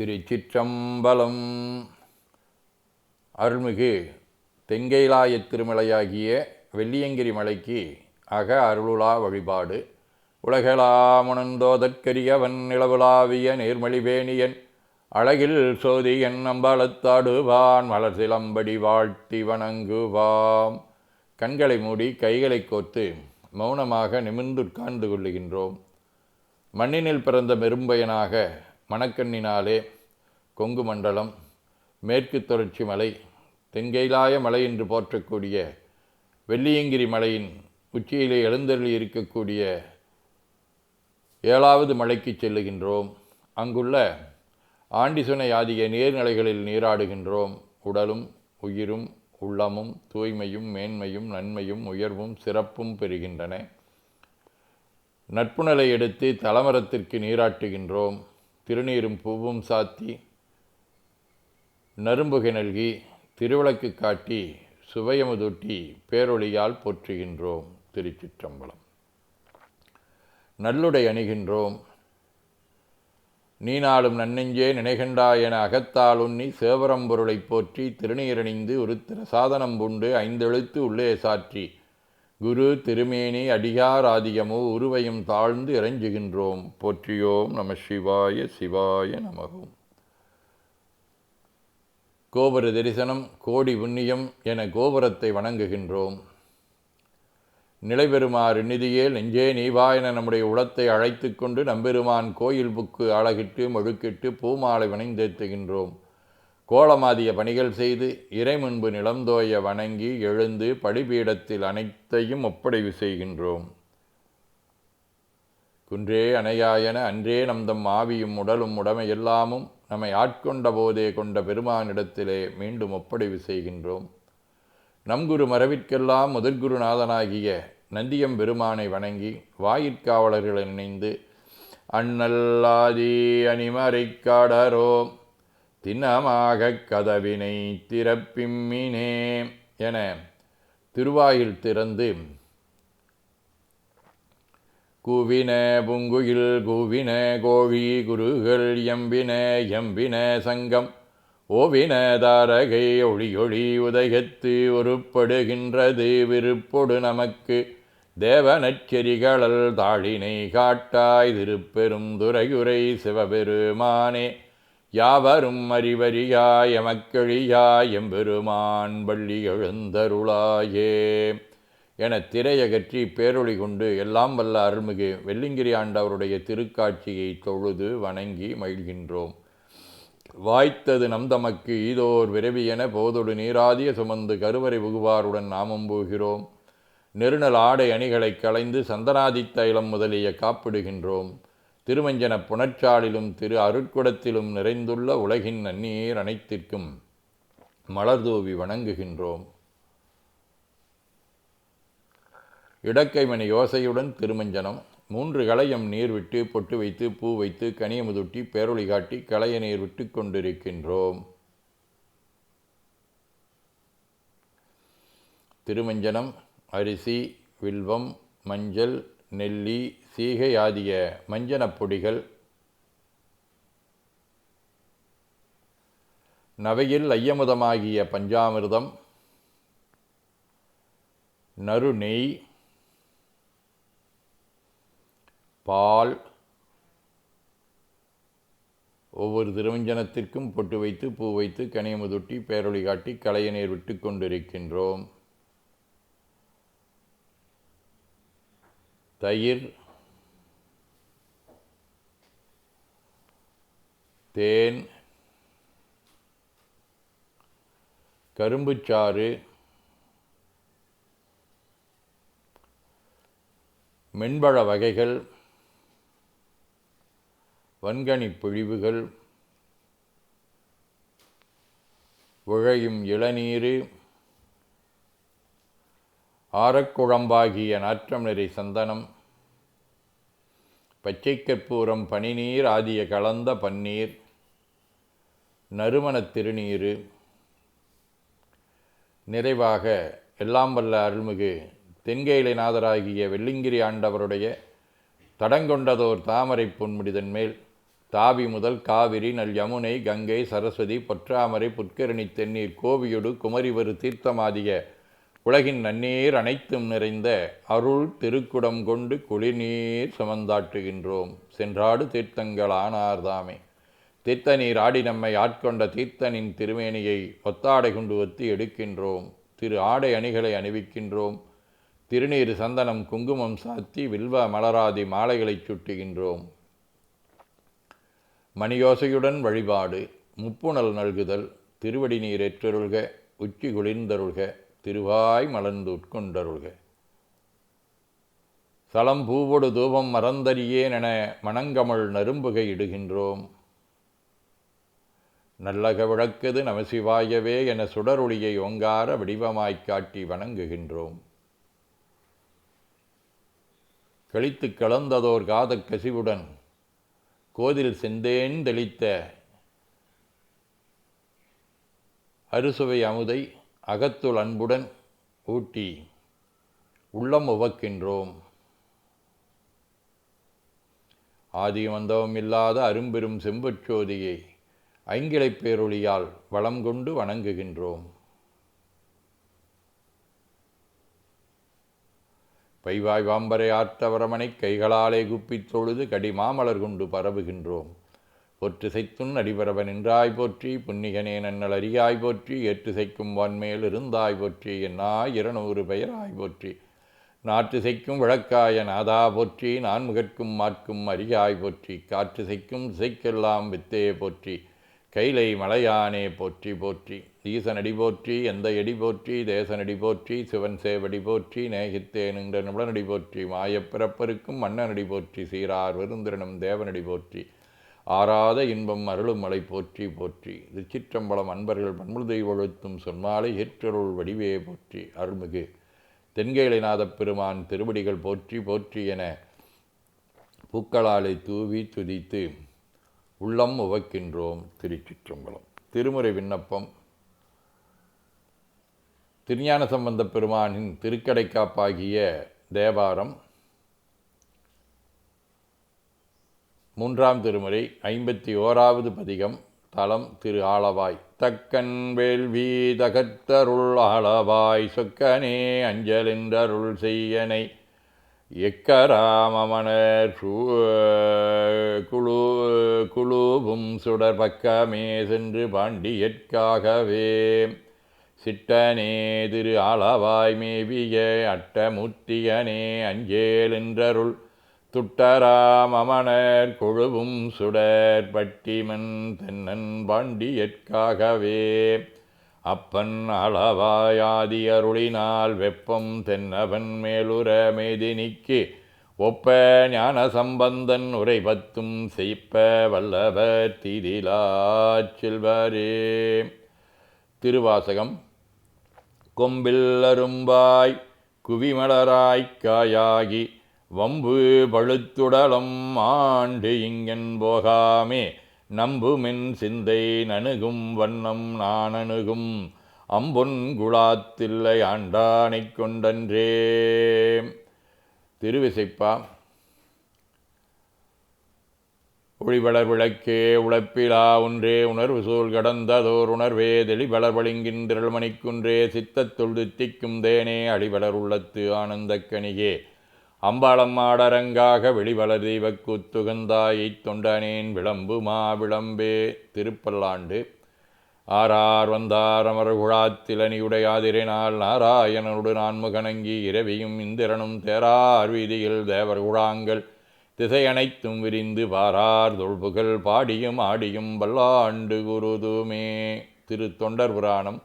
திருச்சிற்றம்பலம். அருள்மிகு தெங்கைலாய திருமலையாகிய வெள்ளியங்கிரி மலைக்கு அக அருளுலா வழிபாடு. உலகலாமுணந்தோதற்கரியவன் நிலவுலாவிய நேர்மொழிபேணியன் அழகில் சோதியன் அம்பலத்தாடுவான் மலர் சிலம்படி வாழ்த்தி வணங்குவாம். கண்களை மூடி கைகளை கோர்த்து மௌனமாக நிமிர்ந்துட்கார்ந்து கொள்ளுகின்றோம். மண்ணினில் பிறந்த மெரும்பயனாக மணக்கண்ணினாலே கொங்கு மண்டலம் மேற்கு தொடர்ச்சி மலை தென்கைலாய மலை என்று போற்றக்கூடிய வெள்ளியங்கிரி மலையின் உச்சியிலே எழுந்தருளி இருக்கக்கூடிய ஏழாவது மலைக்கு செல்லுகின்றோம். அங்குள்ள ஆண்டிசுனை ஆகிய நீர்நிலைகளில் நீராடுகின்றோம். உடலும் உயிரும் உள்ளமும் தூய்மையும் மேன்மையும் நன்மையும் உயர்வும் சிறப்பும் பெறுகின்றன. நட்புணலை எடுத்து தலமரத்திற்கு நீராட்டுகின்றோம். திருநீரும் பூவும் சாத்தி நரும்புகை நல்கி திருவிளக்கு காட்டி சுவையமுதூட்டி பேரொழியால் போற்றுகின்றோம் திருச்சிற்றம்பலம். நல்லுடை அணிகின்றோம். நீனாலும் நன்னெஞ்சே நினைகண்டா என அகத்தால் உண்ணி சேவரம்பொருளைப் போற்றி திருநீரணிந்து உருத்திர சாதனம் பூண்டு ஐந்தெழுத்து உள்ளே சாற்றி குரு திருமேனி அடியார் ஆதியமோ உருவையும் தாழ்ந்து இறைஞ்சுகின்றோம். போற்றியோம் நம சிவாய சிவாய நமகோம் கோபுர தரிசனம் கோடி புண்ணியம் என கோபுரத்தை வணங்குகின்றோம். நிலைபெறுமாறு நிதியே நெஞ்சே நீவா என நம்முடைய உளத்தை அழைத்து கொண்டு நம்பெருமான் கோயில் புக்கு அழகிட்டு மழுக்கிட்டு பூமாலை வணைந்தேத்துகின்றோம் கோலமாதிய பணிகள் செய்து இறை முன்பு நிலந்தோய வணங்கி எழுந்து படிபீடத்தில் அனைத்தையும் ஒப்படைவு செய்கின்றோம். குன்றே அணையாயன அன்றே நம் தம் ஆவியும் உடலும் உடமை எல்லாமும் நம்மை ஆட்கொண்ட போதே கொண்ட பெருமானிடத்திலே மீண்டும் ஒப்படைவு செய்கின்றோம். நம் குரு மரவிற்கெல்லாம் முதற்குருநாதனாகிய நந்தியம் பெருமானை வணங்கி வாயிற்காவலர்களை நினைந்து அண்ணல்லாதி அணிமறைக் காடரோ திண்ணமாகக் கதவினை திறப்பிம்மினே என திருவாயில் திறந்து கூவின புங்குயில் கூவின கோழி குருகள் எம்பின எம்பின சங்கம். ஓவின தாரகை ஒளி ஒளி உதயத்து உருப்படுகின்றது விருப்பொடு நமக்கு. தேவனச்செரிகளல் தாழினை காட்டாய் திருப்பெரும் துறையுரை சிவபெருமானே. யாவரும் அறிவறியாய் எமக்களியாய் எம்பெருமான் பள்ளி எழுந்தருளாயே. என திரையகற்றி பேரொளி கொண்டு எல்லாம் வல்ல அருள்மிகு வெள்ளிங்கிரி ஆண்டவருடைய திருக்காட்சியை தொழுது வணங்கி மகிழ்கின்றோம். வாய்த்தது நம் தமக்கு ஈதோர் விரைவியென போதொடு நீராதிய சுமந்து கருவறை புகுவாருடன் நாமம் போகிறோம். நெருநல் ஆடை அணிகளை களைந்து சந்தனாதி தைலம் முதலிய காப்பிடுகின்றோம். திருமஞ்சன புணர்ச்சாலிலும் திரு அருட்குடத்திலும் நிறைந்துள்ள உலகின் நன்னீர் அனைத்திற்கும் மலர்தூவி வணங்குகின்றோம். இடக்கைமணி யோசையுடன் திருமஞ்சனம். மூன்று களையம் நீர் விட்டு பொட்டு வைத்து பூ வைத்து கனியமுதுட்டி பேரொளி காட்டி களைய நீர் விட்டு கொண்டிருக்கின்றோம். திருமஞ்சனம் அரிசி வில்வம் மஞ்சள் நெல்லி சீகை ஆதிய மஞ்சனப் பொடிகள். நவையில் ஐயமுதமாகிய பஞ்சாமிர்தம். நறுநெய். பால் ஒவ்வொரு திருவஞ்சனத்திற்கும் பொட்டு வைத்து பூ வைத்து கனியமுதுட்டி பேரொளி காட்டி கலையநீர் விட்டு கொண்டிருக்கின்றோம். தயிர் தேன் கரும்புச்சாறு மென்பழ வகைகள் வன்கனி பொழிவுகள் உழையும் இளநீர் ஆரக்குழம்பாகிய நாற்றம் நிறை சந்தனம் பச்சை கற்பூரம் பனிநீர் ஆதிய கலந்த பன்னீர் நறுமணத் திருநீர் நிறைவாக எல்லாம் வல்ல அருள்மிகு தென்கையிலைநாதராகிய வெள்ளிங்கிரி ஆண்டவருடைய தடங்கொண்டதோர் தாமரை பொன்முடிதன் மேல் தாவி முதல் காவிரி நல் யமுனை கங்கை சரஸ்வதி பொற்றாமரை புட்கரணி தென்னீர் கோவியொடு குமரிவரு தீர்த்தமாதிய உலகின் நன்னீர் அனைத்தும் நிறைந்த அருள் திருக்குடம் கொண்டு குளிர்நீர் சுமந்தாட்டுகின்றோம் சென்றாடு தீர்த்தங்கள் ஆனார்தாமே தீர்த்த நீர் ஆடி நம்மை ஆட்கொண்ட தீர்த்தனின் திருமேனியை ஒத்தாடை கொண்டு ஒத்தி எடுக்கின்றோம். திரு ஆடை அணிகளை அணிவிக்கின்றோம். திருநீர் சந்தனம் குங்குமம் சாத்தி வில்வ மலராதி மாலைகளைச் சுட்டுகின்றோம். மணியோசையுடன் வழிபாடு முப்புணல் நல்குதல் திருவடி நீர் ஏற்றருள்க உச்சி குளிர்ந்தருள்க திருவாய் மலர்ந்து உட்கொண்டருள்க சலம் பூவொடு தூபம் மறந்தறியேன் என மணங்கமள் நரும்புகை இடுகின்றோம். நல்லக விளக்குது நமசிவாயவே என சுடரொளியை ஒங்கார வடிவமாய்க் காட்டி வணங்குகின்றோம். கழித்து கலந்ததோர் காதக் கசிவுடன் கோதில் செந்தேன் தெளித்த. அறுசுவை அமுதை அகத்துள் அன்புடன் ஊட்டி உள்ளம் உவக்கின்றோம். ஆதிமந்தவம் இல்லாத அரும்பெரும் செம்பச்சோதியை ஐங்கிளைப் பேரொளியால் வளம் கொண்டு வணங்குகின்றோம். பைவாய் வாம்பரை ஆர்த்தவரமனை கைகளாலே குப்பித் தொழுது கடிமாமலர் கொண்டு பரவுகின்றோம். பொற்றிசைத்துன் அடிபரவ நின்றாய் போற்றி புன்னிகனே நன்னல் அறியாய் போற்றி ஏற்றுசைக்கும் வான்மேல் இருந்தாய் போற்றி என்னாய் இருநூறு பெயராய் போற்றி. நாற்றுசைக்கும் விளக்காய நாதா போற்றி நான்முகற்கும் மாற்கும் அரியாய் போற்றி. காற்றுசைக்கும் திசைக்கெல்லாம் வித்தே போற்றி கைலை மலையானே போற்றி போற்றி. ஈசனடி போற்றி எந்த எடி போற்றி தேசனடி போற்றி சிவன் சேவடி போற்றி நேகித்தேனுங்கிற நிபுணனடி போற்றி மாயப்பிறப்பருக்கும் மன்னனடி போற்றி சீரார் விருந்திரனும் தேவனடி போற்றி ஆறாத இன்பம் அருளும் மலை போற்றி போற்றி. திருச்சிற்றம்பலம் அன்பர்கள் பன்முழுதை ஒழுத்தும் சொன்மாலை ஏற்றருள் வடிவே போற்றி. அருள்மிகு தென்கேளிநாதப் பெருமான் திருவடிகள் போற்றி போற்றி என பூக்களாலை தூவி துதித்து உள்ளம் உவக்கின்றோம் திருச்சிற்றம்பலம். திருமுறை விண்ணப்பம் திருஞான சம்பந்த பெருமானின் திருக்கடைக்காப்பாகிய தேவாரம் மூன்றாம் திருமுறை ஐம்பத்தி ஓராவது பதிகம் தலம் திரு ஆளவாய். தக்கன் வேள்வி தகத்தருள் ஆளவாய் சொக்கனே அஞ்சலென்றருள் செய்யனை எக்கராமமனர் குழு குழுவும் சுடர் பக்கமே சென்று பாண்டியற்காகவே சிட்டனே திரு ஆளவாய் மேவிய அட்டமுத்தியனே அஞ்சேலென்றருள் துட்டராமமணர் கொழுவும் சுடர் பட்டிமன் தென்னன் பாண்டியற்காகவே அப்பன் அளவாயாதி அருளினால் வெப்பம் தென்னவன் மேலுற மேதினிக்கு ஒப்ப ஞான சம்பந்தன் உரை பத்தும் செய்ப்ப வல்லவர் திதிலாச் செல்வரே. திருவாசகம் கொம்பில் அரும்பாய் குவிமலராய்க் காயாகி வம்பு பழுத்துடலம் ஆண்டு இங்கன் போகாமே நம்புமின் சிந்தை நணுகும் வண்ணம் நான் அணுகும் அம்பொன் குழாத்தில்லை ஆண்டானைக் கொண்டன்றே. திருவிசைப்பா. ஒளிவளர் விளக்கே உழப்பிலா ஒன்றே உணர்வு சூழ் கடந்ததோர் உணர்வே தெளிவளர் வழிங்கின்றல் சித்தத்துள் தித்திக்கும் தேனே அடிவளர் உள்ளத்து ஆனந்தக் கணிகே அம்பாளம் ஆடரங்காக வெளிவளர் தெய்வக்கூத்துகந்தாயைத் தொண்டனேன் விளம்பு மா விளம்பே திருப்பல்லாண்டு. ஆறார் வந்தார் அமர் குழாத்திலனியுடையாதிரினால் நாராயணனோடு நான்முகனங்கி இரவியும் இந்திரனும் தேரார் வீதியில் தேவர் குழாங்கள் திசையனைத்தும் விரிந்து பாரார் தொழ்புகள் பாடியும் ஆடியும் பல்லாண்டு குருதுமே. திரு தொண்டர் புராணம்.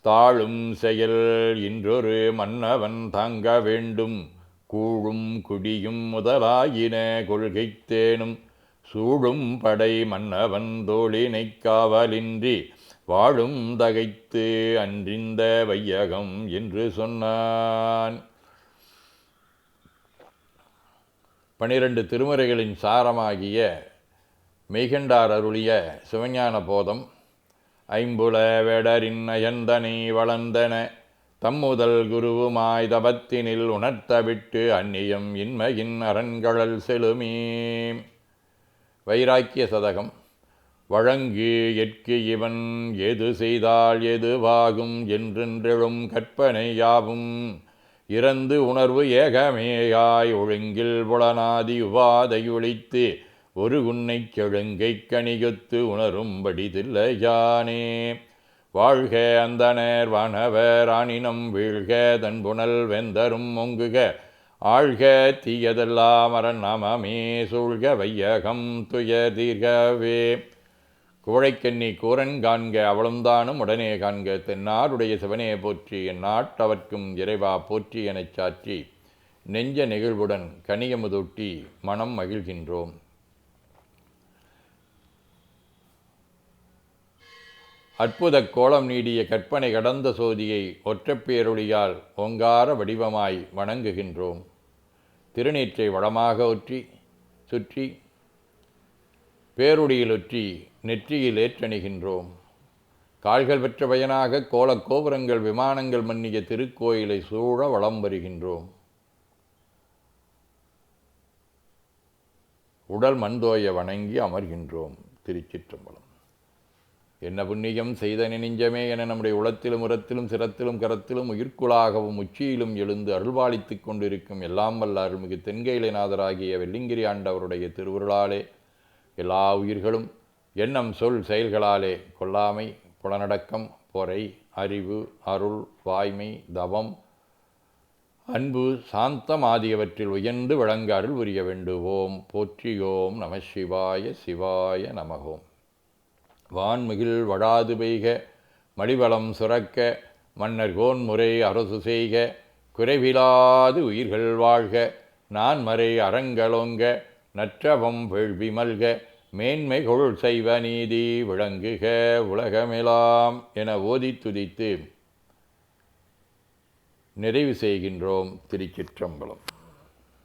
தாழும் செயல் இன்றொரு மன்னவன் தாங்க வேண்டும். கூழும் குடியும் முதலாயின கொள்கைத்தேனும் சூழும் படை மன்னவன் தோழினைக் காவலின்றி வாழும் தகைத்து அன்றிந்த வையகம் என்று சொன்னான். பனிரெண்டு திருமுறைகளின் சாரமாகிய மெய்கண்டார் அருளிய சிவஞான போதம் ஐம்புல வேடரின் அயந்தனை வளர்ந்தன தம்முதல் குருவுமாய் தபத்தினில் உணர்த்தவிட்டு அந்நியம் இன்மையின் அரண்கழல் செலுமே வைராக்கிய சதகம் வழங்கு எட்கு இவன் எது செய்தால் எதுவாகும் என்றென்றெழும் கற்பனை யாவும். இறந்து உணர்வு ஏகமேயாய் ஒழுங்கில் புலனாதி உபாதையொழித்து ஒரு உன்னை செழுங்கைக் கணிகத்து உணரும்படி தில்லையானே. வாழ்க அந்தனர் வானவர் ஆனினம் வீழ்க தன்புணல் வெந்தரும் ஒங்குக ஆழ்க தீயதெல்லாம் அரணாமே சூழ்க வையகம் துயர் தீர்கவே. குவழைக்கண்ணி கூரன் காண்க அவளும்தானும் உடனே காண்க தென்னாருடைய சிவனே போற்றி என் நாட்டவர்க்கும் இறைவா போற்றி எனச் சாற்றி நெஞ்ச நெகிழ்வுடன் கனியமுதொட்டி மனம் மகிழ்கின்றோம். அற்புத கோலம் நீடிய கற்பனை கடந்த சோதியை ஒற்றப்பேரொழியால் ஓங்கார வடிவமாய் வணங்குகின்றோம். திருநீற்றை வளமாக ஒற்றி சுற்றி பேருடியில் ஒற்றி நெற்றியில் ஏற்றணிகின்றோம். கால்கள் பெற்ற பயனாக கோலக் கோபுரங்கள் விமானங்கள் மன்னிய திருக்கோயிலை சூழ வளம் வருகின்றோம். உடல் மண்தோய வணங்கி அமர்கின்றோம் திருச்சிற்றம்பலம். என்ன புண்ணியம் செய்த நெஞ்சமே என நம்முடைய உளத்திலும் உரத்திலும் சிரத்திலும் கரத்திலும் உயிர்க்குளாகவும் உச்சியிலும் எழுந்து அருள்பாலித்துக் கொண்டிருக்கும் எல்லாம் வல்ல அருள்மிகு தென்கையிலைநாதராகிய வெள்ளிங்கிரி ஆண்டவருடைய திருவுருளாலே எல்லா உயிர்களும் எண்ணம் சொல் செயல்களாலே கொல்லாமை புலனடக்கம் பொறை அறிவு அருள் வாய்மை தவம் அன்பு சாந்தம் ஆகியவற்றில் உயர்ந்து விளங்க அருள் புரிய வேண்டுவோம். போற்றியோம் நம சிவாய சிவாய நமகோம் வான்மிகில் வடாது பெய்க மடிவளம் சுரக்க மன்னர் கோன்முறை அரசு செய்க குறைவிலாது உயிர்கள் வாழ்க நான் மறை அறங்களோங்க நற்றவம் வேள்வி மல்க மேன்மை கொள் செய்வ நீதி விளங்குக உலகமெலாம் என ஓதி துதித்து நிறைவு செய்கின்றோம் திருச்சிற்றம்பலம்.